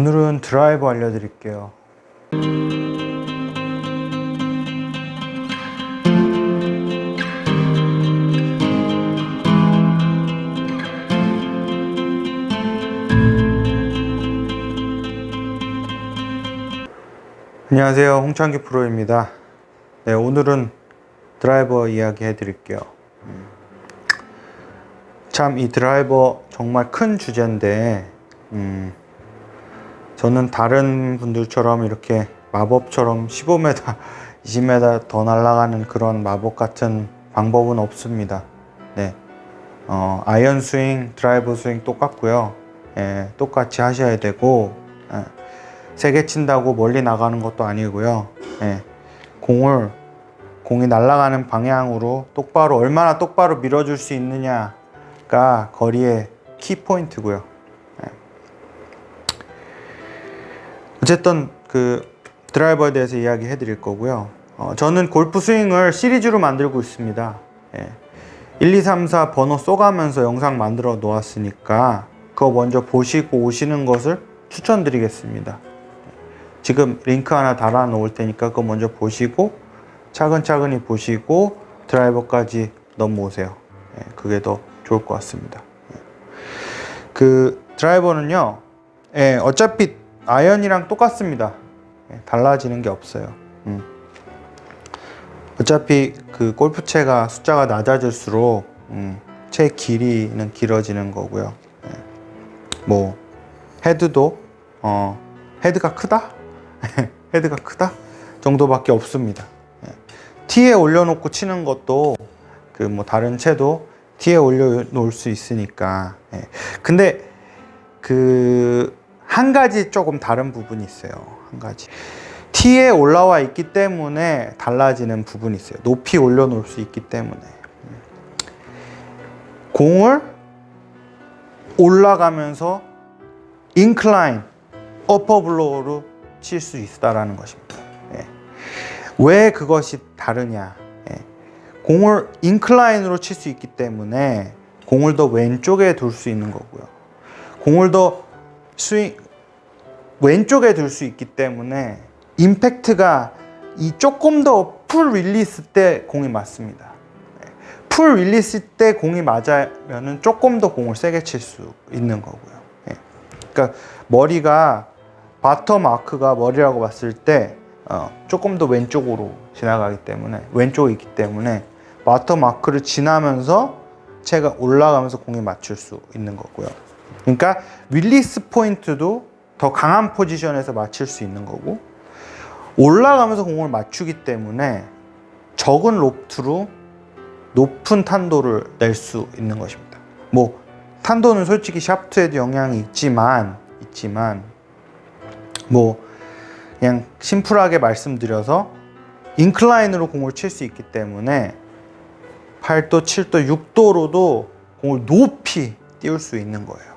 오늘은 드라이버 알려드릴게요. 안녕하세요. 홍창기 프로입니다. 네, 오늘은 드라이버 이야기 해드릴게요. 참 이 드라이버 정말 큰 주제인데 음, 저는 다른 분들처럼 이렇게 마법처럼 15m, 20m 더 날아가는 그런 마법 같은 방법은 없습니다. 네, 어, 아이언 스윙, 드라이버 스윙 똑같고요. 예, 똑같이 하셔야 되고 예, 세게 친다고 멀리 나가는 것도 아니고요. 예, 공을 공이 날아가는 방향으로 똑바로 얼마나 똑바로 밀어줄 수 있느냐가 거리의 키 포인트고요. 어쨌든 그 드라이버에 대해서 이야기해 드릴 거고요. 어, 저는 골프 스윙을 시리즈로 만들고 있습니다. 예. 1, 2, 3, 4 번호 쏘가면서 영상 만들어 놓았으니까 그거 먼저 보시고 오시는 것을 추천드리겠습니다. 지금 링크 하나 달아 놓을 테니까 그거 먼저 보시고 차근차근히 보시고 드라이버까지 넘어오세요. 예, 그게 더 좋을 것 같습니다. 예. 그 드라이버는요, 예, 어차피 아이언이랑 똑같습니다. 예, 달라지는 게 없어요. 음. 어차피 그 골프채가 숫자가 낮아질수록 음, 채 길이는 길어지는 거고요. 예. 뭐 헤드도 어, 헤드가 크다? 헤드가 크다? 정도밖에 없습니다. 예. 티에 올려놓고 치는 것도 그 뭐 다른 채도 티에 올려놓을 수 있으니까. 예. 근데 그 한 가지 조금 다른 부분이 있어요. 한 가지. 티에 올라와 있기 때문에 달라지는 부분이 있어요. 높이 올려놓을 수 있기 때문에. 공을 올라가면서 인클라인, 어퍼 블로우로 칠 수 있다라는 것입니다. 예. 왜 그것이 다르냐? 예. 공을 인클라인으로 칠 수 있기 때문에 공을 더 왼쪽에 둘 수 있는 거고요. 공을 더 스윙 왼쪽에 둘수 있기 때문에 임팩트가 이 조금 더 풀 릴리스 때 공이 맞습니다. 예. 풀 릴리스 때 공이 맞으면은 조금 더 공을 세게 칠 수 있는 거고요. 예. 그러니까 머리가 바터 마크가 머리라고 봤을 때 어, 조금 더 왼쪽으로 지나가기 때문에 왼쪽에 있기 때문에 바터 마크를 지나면서 채가 올라가면서 공에 맞출 수 있는 거고요. 그러니까 릴리스 포인트도 더 강한 포지션에서 맞출 수 있는 거고 올라가면서 공을 맞추기 때문에 적은 로프트로 높은 탄도를 낼 수 있는 것입니다. 뭐 탄도는 솔직히 샤프트에도 영향이 있지만 있지만 뭐 그냥 심플하게 말씀드려서 인클라인으로 공을 칠 수 있기 때문에 8도, 7도, 6도로도 공을 높이 띄울 수 있는 거예요.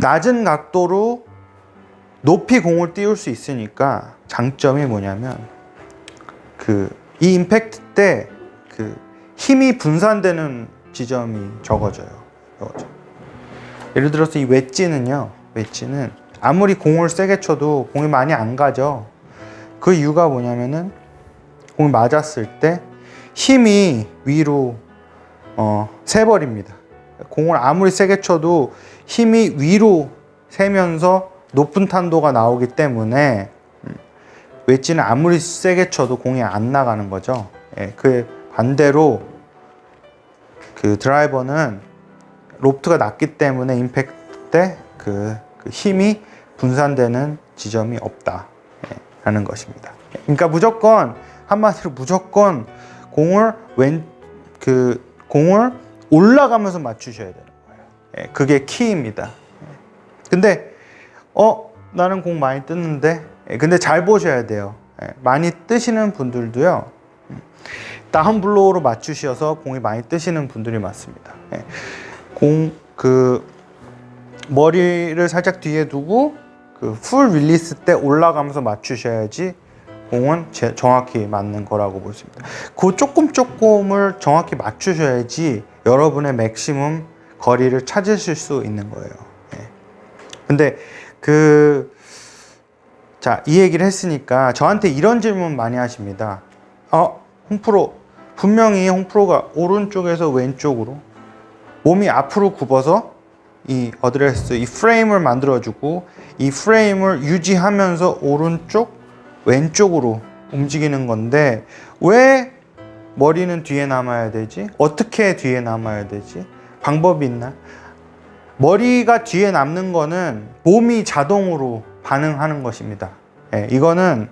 예. 낮은 각도로 높이 공을 띄울 수 있으니까 장점이 뭐냐면 그 이 임팩트 때 그 힘이 분산되는 지점이 적어져요. 적어져. 예를 들어서 이 웨지는요. 웨지는 아무리 공을 세게 쳐도 공이 많이 안 가죠. 그 이유가 뭐냐면은 공이 맞았을 때 힘이 위로 어, 새버립니다. 공을 아무리 세게 쳐도 힘이 위로 새면서 높은 탄도가 나오기 때문에 음, 웨지는 아무리 세게 쳐도 공이 안 나가는 거죠. 예, 그 반대로 그 드라이버는 로프트가 낮기 때문에 임팩트 때그 힘이 분산되는 지점이 없다. 예, 라는 것입니다. 그러니까 무조건 한마디로 무조건 공을 왼 그 공을 올라가면서 맞추셔야 되는 거예요. 예, 그게 키입니다. 예. 근데 어 나는 공 많이 뜨는데 예, 근데 잘 보셔야 돼요. 예, 많이 뜨시는 분들도요. 음, 다운 블로우로 맞추셔서 공이 많이 뜨시는 분들이 많습니다. 예, 공그 머리를 살짝 뒤에 두고 그 풀 릴리스 때 올라가면서 맞추셔야지 공은 제, 정확히 맞는 거라고 볼 수 있습니다. 그 조금 조금을 정확히 맞추셔야지 여러분의 맥시멈 거리를 찾으실 수 있는 거예요. 예. 근데 그, 자, 이 얘기를 했으니까 저한테 이런 질문 많이 하십니다. 어, 홍프로, 분명히 홍프로가 오른쪽에서 왼쪽으로 몸이 앞으로 굽어서 이 어드레스, 이 프레임을 만들어주고 이 프레임을 유지하면서 오른쪽, 왼쪽으로 움직이는 건데 왜 머리는 뒤에 남아야 되지? 어떻게 뒤에 남아야 되지? 방법이 있나? 머리가 뒤에 남는 거는 몸이 자동으로 반응하는 것입니다. 예, 이거는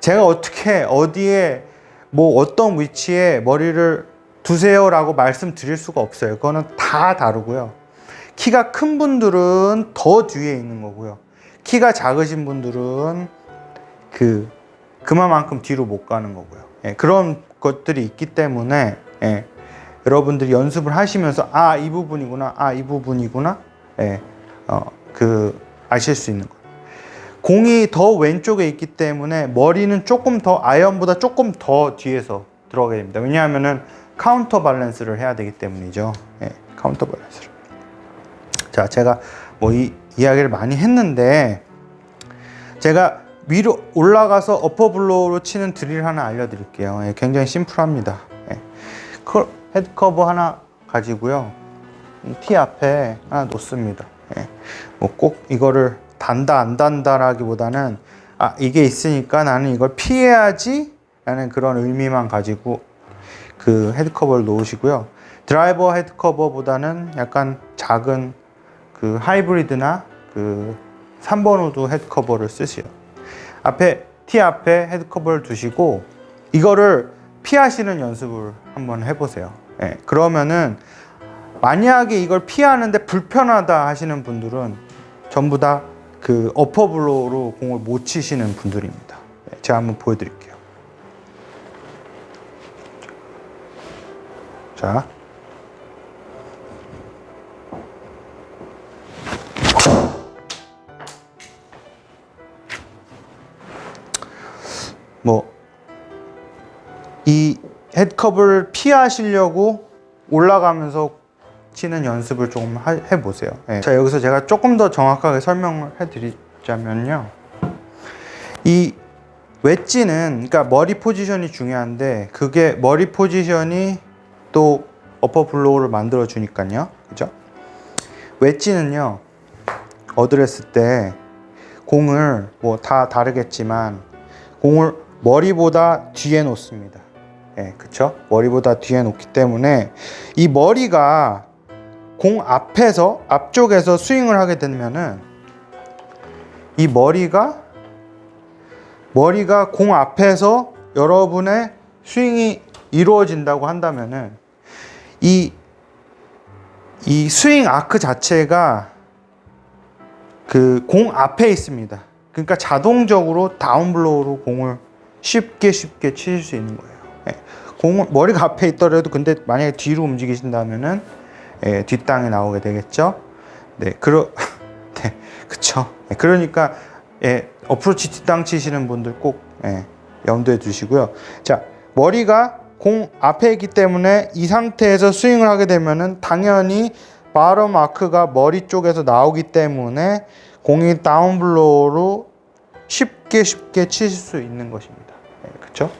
제가 어떻게 어디에 뭐 어떤 위치에 머리를 두세요라고 말씀드릴 수가 없어요. 그거는 다 다르고요. 키가 큰 분들은 더 뒤에 있는 거고요. 키가 작으신 분들은 그 그만큼 뒤로 못 가는 거고요. 예, 그런 것들이 있기 때문에 예, 여러분들이 연습을 하시면서 아 이 부분이구나, 아 이 부분이구나, 예, 어, 그 아실 수 있는 거예요. 공이 더 왼쪽에 있기 때문에 머리는 조금 더 아이언보다 조금 더 뒤에서 들어가게 됩니다. 왜냐하면은 카운터 밸런스를 해야 되기 때문이죠. 예, 카운터 밸런스를. 자, 제가 뭐 이 이야기를 많이 했는데 제가 위로 올라가서 어퍼 블로우로 치는 드릴 하나 알려드릴게요. 예, 굉장히 심플합니다. 예. 컬- 헤드 커버 하나 가지고요. 이티 앞에 하나 놓습니다. 예. 뭐꼭 이거를 단다 안 단다라기보다는 아 이게 있으니까 나는 이걸 피해야지 라는 그런 의미만 가지고 그 헤드 커버를 놓으시고요. 드라이버 헤드 커버보다는 약간 작은 그 하이브리드나 그 3번 우드 헤드 커버를 쓰시요. 앞에 티 앞에 헤드 커버를 두시고 이거를 피하시는 연습을 한번 해보세요. 예, 그러면은 만약에 이걸 피하는데 불편하다 하시는 분들은 전부 다 그 어퍼 블로우로 공을 못 치시는 분들입니다. 예, 제가 한번 보여드릴게요. 자. 뭐, 이 헤드컵을 피하시려고 올라가면서 치는 연습을 조금 하- 해보세요. 예. 자, 여기서 제가 조금 더 정확하게 설명을 해드리자면요. 이 웨지는, 그러니까 머리 포지션이 중요한데, 그게 머리 포지션이 또 어퍼 블로우를 만들어 주니까요. 그죠? 웨지는요, 어드레스 때 공을 뭐 다 다르겠지만, 공을 머리보다 뒤에 놓습니다. 예, 그쵸? 머리보다 뒤에 놓기 때문에 이 머리가 공 앞에서 앞쪽에서 스윙을 하게 되면은 이 머리가 머리가 공 앞에서 여러분의 스윙이 이루어진다고 한다면은 이, 이 스윙 아크 자체가 그 공 앞에 있습니다. 그러니까 자동적으로 다운블로우로 공을 쉽게 쉽게 치실 수 있는 거예요. 예. 공을 머리가 앞에 있더라도 근데 만약에 뒤로 움직이신다면은 예, 뒷땅에 나오게 되겠죠. 네, 그러 네, 그쵸. 예, 그러니까 예, 어프로치 뒷땅 치시는 분들 꼭 예, 염두에 두시고요. 자, 머리가 공 앞에 있기 때문에 이 상태에서 스윙을 하게 되면은 당연히 바로 마크가 머리 쪽에서 나오기 때문에 공이 다운블로우로 쉽게 쉽게 치실 수 있는 것입니다. 예, 그렇죠?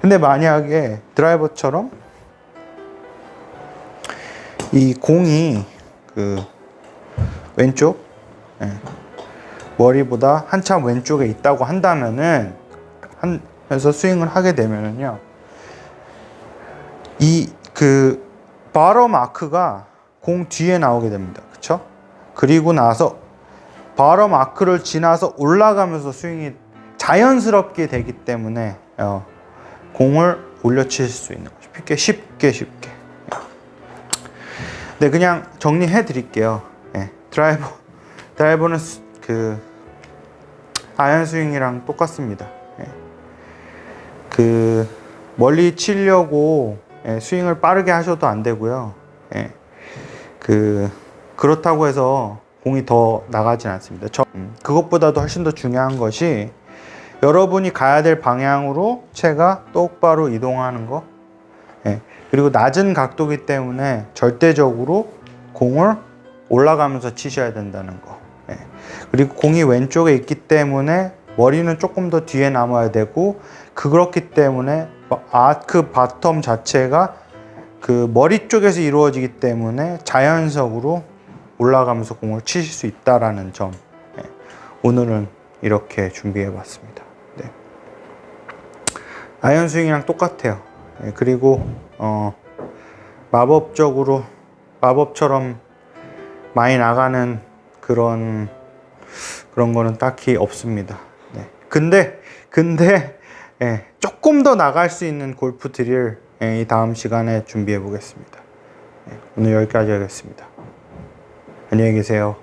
근데 만약에 드라이버처럼 이 공이 그 왼쪽 예, 머리보다 한참 왼쪽에 있다고 한다면은 하면서 스윙을 하게 되면은요 이 그 바로 마크가 공 뒤에 나오게 됩니다. 그렇죠? 그리고 나서 바로 마크를 지나서 올라가면서 스윙이 자연스럽게 되기 때문에 어, 공을 올려칠 수 있는 거죠. 쉽게 쉽게 쉽게. 네, 그냥 정리해 드릴게요. 예, 드라이버 드라이버는 스- 그 아이언 스윙이랑 똑같습니다. 예. 그 멀리 치려고 예, 스윙을 빠르게 하셔도 안 되고요. 예. 그 그렇다고 해서 공이 더 나가진 않습니다. 저, 음, 그것보다도 훨씬 더 중요한 것이 여러분이 가야 될 방향으로 채가 똑바로 이동하는 거. 예. 그리고 낮은 각도기 때문에 절대적으로 공을 올라가면서 치셔야 된다는 거. 예. 그리고 공이 왼쪽에 있기 때문에 머리는 조금 더 뒤에 남아야 되고 그렇기 때문에 아크 바텀 자체가 그 머리 쪽에서 이루어지기 때문에 자연적으로 올라가면서 공을 치실 수 있다라는 점 예, 오늘은 이렇게 준비해 봤습니다. 네. 아이언 스윙이랑 똑같아요. 예, 그리고 어, 마법적으로 마법처럼 많이 나가는 그런 그런 거는 딱히 없습니다. 네. 근데 근데 예, 조금 더 나갈 수 있는 골프 드릴 예, 이 다음 시간에 준비해 보겠습니다. 예, 오늘 여기까지 하겠습니다. 안녕히 계세요.